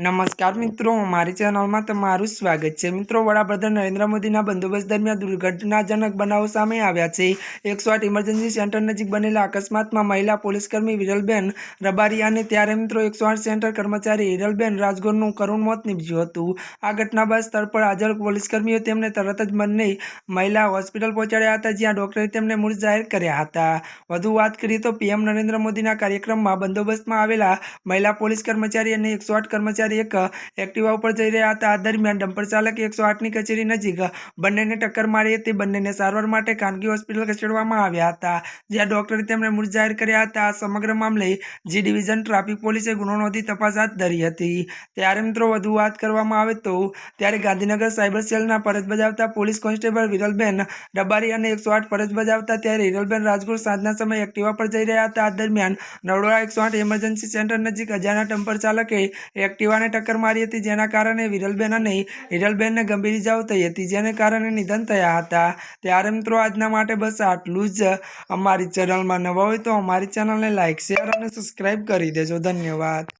નમસ્કાર મિત્રો, મારી ચેનલમાં તમારું સ્વાગત છે. મિત્રો, વડાપ્રધાન નરેન્દ્ર મોદીના બંદોબસ્ત દરમિયાન દુર્ઘટનાજનક બનાવો સામે આવ્યા છે. એકસો આઠ ઇમરજન્સી સેન્ટર નજીક બનેલા અકસ્માતમાં મહિલા પોલીસકર્મી વિરલબેન રબારિયાને ત્યારે મિત્રો એકસો આઠ સેન્ટર કર્મચારી હિરલબેન રાજગોરનું કરુણ મોત નીપજ્યું હતું. આ ઘટના બાદ સ્થળ પર હાજર પોલીસકર્મીઓ તેમને તરત જ બંને મહિલા હોસ્પિટલ પહોંચાડ્યા હતા, જ્યાં ડોક્ટરે તેમને મૃત જાહેર કર્યા હતા. વધુ વાત કરીએ તો પીએમ નરેન્દ્ર મોદીના કાર્યક્રમમાં બંદોબસ્તમાં આવેલા મહિલા પોલીસ કર્મચારી અને એકસો આઠ કર્મચારી એક એક્ટિવા ઉપર જઈ રહ્યા હતા. આ દરમિયાન ડમ્પર ચાલકે એકસો આઠની કચેરી નજીક બંનેને ટક્કર મારી હતી. બંનેને સારવાર માટે ખાનગી હોસ્પિટલ ખસેડવામાં આવ્યા હતા, જ્યાં ડોક્ટરે તેમને મૃત જાહેર કર્યા હતા. આ સમગ્ર મામલે જી ડિવિઝન ટ્રાફિક પોલીસે ગુનો નોંધી તપાસ હાથ ધરી હતી. ત્યારે મિત્રો, વધુ વાત કરવામાં આવે તો, ત્યારે ગાંધીનગર સાયબર સેલના ફરજ બજાવતા પોલીસ કોન્સ્ટેબલ વિરલબેન ડબારી અને એકસો આઠ ફરજ બજાવતા ત્યારે હિરલબેન રાજગુર સાંજના સમયે એક્ટિવા પર જઈ રહ્યા હતા. આ દરમિયાન નવડોળા એકસો આઠ ઇમરજન્સી સેન્ટર નજીક અજાણ્યા ડમ્પર ચાલકે એક્ટિવાને ટક્કર મારી હતી, જેના કારણે વિરલબેન અને હિરલબેનને ગંભીર ઇજાઓ થઈ હતી, જેને કારણે નિધન થયા હતા. ત્યારે મિત્રો, આજના માટે બસ આટલું જ. અમારી ચેનલમાં નવા હોય તો અમારી ચેનલને લાઇક શેર અને સબસ્ક્રાઈબ કરી દેજો. ધન્યવાદ.